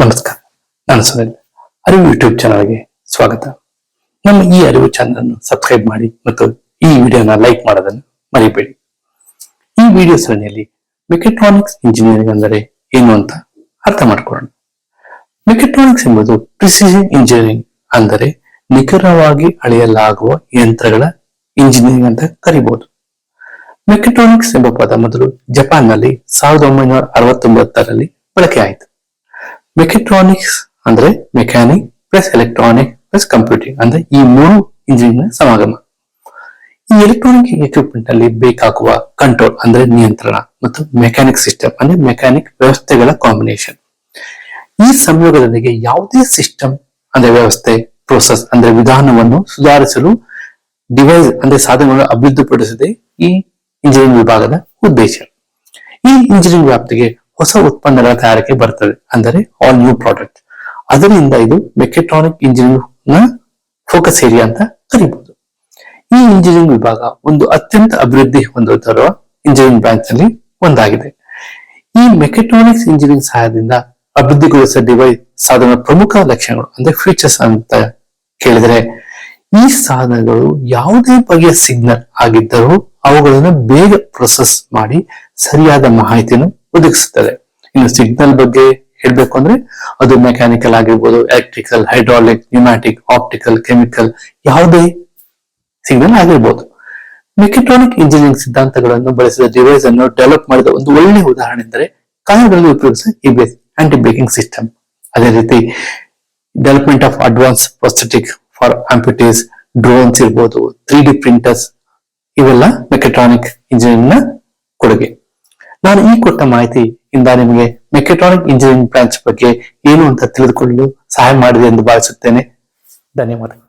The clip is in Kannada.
ನಮಸ್ಕಾರ. ನಾನು ಸುನಿಲ್. ಅರಿವು ಯೂಟ್ಯೂಬ್ ಚಾನಲ್ಗೆ ಸ್ವಾಗತ. ನಮ್ಮ ಈ ಅರಿವು ಚಾನಲ್ ಅನ್ನು ಸಬ್ಸ್ಕ್ರೈಬ್ ಮಾಡಿ ಮತ್ತು ಈ ವಿಡಿಯೋನ ಲೈಕ್ ಮಾಡೋದನ್ನು ಮರಿಬೇಡಿ. ಈ ವಿಡಿಯೋ ಸರಣಿಯಲ್ಲಿ ಮೆಕೆಟ್ರಾನಿಕ್ಸ್ ಇಂಜಿನಿಯರಿಂಗ್ ಅಂದರೆ ಏನು ಅಂತ ಅರ್ಥ ಮಾಡ್ಕೊಳ್ಳೋಣ. ಮೆಕೆಟ್ರಾನಿಕ್ಸ್ ಎಂಬುದು ಪ್ರಿಸಿಷನ್ ಇಂಜಿನಿಯರಿಂಗ್ ಅಂದರೆ ನಿಖರವಾಗಿ ಅಳೆಯಲಾಗುವ ಯಂತ್ರಗಳ ಇಂಜಿನಿಯರಿಂಗ್ ಅಂತ ಕರಿಬಹುದು ಮೆಕೆಟ್ರಾನಿಕ್ಸ್ ಎಂಬ ಪದ ಮೊದಲು ಜಪಾನ್ನಲ್ಲಿ ಸಾವಿರದ ಒಂಬೈನೂರ ಅರವತ್ತೊಂಬತ್ತರಲ್ಲಿ ಆಯಿತು ಮೆಕೆಟ್ರಾನಿಕ್ಸ್ ಅಂದ್ರೆ mechanic plus electronic plus computing ಅಂದ್ರೆ ಈ ಮೂರು ಇಂಜಿನಿಯರಿಂಗ್ ಸಮಾಗಮ. ಈ ಎಲೆಕ್ಟ್ರಾನಿಕ್ ಎಕ್ವಿಪ್ಮೆಂಟ್ ಅಲ್ಲಿ ಬೇಕಾಗುವ ಕಂಟ್ರೋಲ್ ಅಂದ್ರೆ ನಿಯಂತ್ರಣ ಮತ್ತು ಮೆಕ್ಯಾನಿಕ್ ಸಿಸ್ಟಮ್ ಅಂದ್ರೆ ಮೆಕ್ಯಾನಿಕ್ ವ್ಯವಸ್ಥೆಗಳ ಕಾಂಬಿನೇಷನ್ ಈ ಸಂಯೋಗದೊಂದಿಗೆ ಯಾವುದೇ ಸಿಸ್ಟಮ್ ಅಂದ್ರೆ ವ್ಯವಸ್ಥೆ ಪ್ರೋಸೆಸ್ ಅಂದ್ರೆ ವಿಧಾನವನ್ನು ಸುಧಾರಿಸಲು ಡಿವೈಸ್ ಅಂದ್ರೆ ಸಾಧನಗಳನ್ನು ಅಭಿವೃದ್ಧಿಪಡಿಸಿದೆ ಈ ಇಂಜಿನಿಯರಿಂಗ್ ವಿಭಾಗದ ಉದ್ದೇಶ. ಈ ಇಂಜಿನಿಯರಿಂಗ್ ವ್ಯಾಪ್ತಿಗೆ ಹೊಸ ಉತ್ಪನ್ನಗಳ ತಯಾರಿಕೆ ಬರ್ತದೆ. ಅಂದರೆ ಆಲ್ ನ್ಯೂ ಪ್ರಾಡಕ್ಟ್ ಅದರಿಂದ ಇದು ಮೆಕೆಟ್ರಾನಿಕ್ ಇಂಜಿನಿಯರಿಂಗ್ನ ಫೋಕಸ್ ಏರಿಯಾ ಅಂತ ಕರಿಬಹುದು ಈ ಇಂಜಿನಿಯರಿಂಗ್ ವಿಭಾಗ ಒಂದು ಅತ್ಯಂತ ಅಭಿವೃದ್ಧಿ ಹೊಂದುತ್ತಿರುವ ಇಂಜಿನಿಯರಿಂಗ್ ಬ್ರಾಂಚ್ನಲ್ಲಿ ಒಂದಾಗಿದೆ. ಈ ಮೆಕೆಟ್ರಾನಿಕ್ಸ್ ಇಂಜಿನಿಯರಿಂಗ್ ಸಹಾಯದಿಂದ ಅಭಿವೃದ್ಧಿಗೊಳಿಸಿದ ಡಿವೈಸ್ ಸಾಧನ ಪ್ರಮುಖ ಲಕ್ಷಣಗಳು, ಅಂದ್ರೆ ಫೀಚರ್ಸ್ ಅಂತ ಕೇಳಿದ್ರೆ, ಈ ಸಾಧನಗಳು ಯಾವುದೇ ಬಗೆಯ ಸಿಗ್ನಲ್ ಆಗಿದ್ದರೂ ಅವುಗಳನ್ನು ಬೇಗ ಪ್ರೊಸೆಸ್ ಮಾಡಿ ಸರಿಯಾದ ಮಾಹಿತಿಯನ್ನು ಒದಗಿಸುತ್ತದೆ. ಇನ್ನು ಸಿಗ್ನಲ್ ಬಗ್ಗೆ ಹೇಳ್ಬೇಕು ಅಂದ್ರೆ ಅದು ಮೆಕ್ಯಾನಿಕಲ್ ಆಗಿರ್ಬೋದು electrical hydraulic pneumatic optical chemical ಯಾವುದೇ ಸಿಗ್ನಲ್ ಆಗಿರ್ಬೋದು. ಮೆಕೆಟ್ರಾನಿಕ್ ಇಂಜಿನಿಯರಿಂಗ್ ಸಿದ್ಧಾಂತಗಳನ್ನು ಬಳಸಿದ ಡಿವೈಸ್ ಅನ್ನು ಡೆವಲಪ್ ಮಾಡಿದ ಒಂದು ಒಳ್ಳೆಯ ಉದಾಹರಣೆ ಎಂದರೆ ಕಾರುಗಳಲ್ಲಿ ಉಪಯೋಗಿಸಿದ ಇಬಿಎಸ್ ಆಂಟಿ ಬ್ರೇಕಿಂಗ್ ಸಿಸ್ಟಮ್ ಅದೇ ರೀತಿ development of advance prosthetic for amputees drones ಇರ್ಬೋದು ತ್ರೀ ಡಿ ಪ್ರಿಂಟರ್ಸ್ ಇವೆಲ್ಲ ಮೆಕೆಟ್ರಾನಿಕ್ ಇಂಜಿನಿಯರಿಂಗ್ನ ನಾನು ಈ ಕೊಟ್ಟ ಮಾಹಿತಿ ಇಂದ ನಿಮಗೆ ಮೆಕ್ಯಾಟ್ರಾನಿಕ್ ಇಂಜಿನಿಯರಿಂಗ್ ಬ್ರಾಂಚ್ ಬಗ್ಗೆ ಏನು ಅಂತ ತಿಳಿದುಕೊಳ್ಳಲು ಸಹಾಯ ಮಾಡಿದೆ ಎಂದು ಭಾವಿಸುತ್ತೇನೆ. ಧನ್ಯವಾದಗಳು.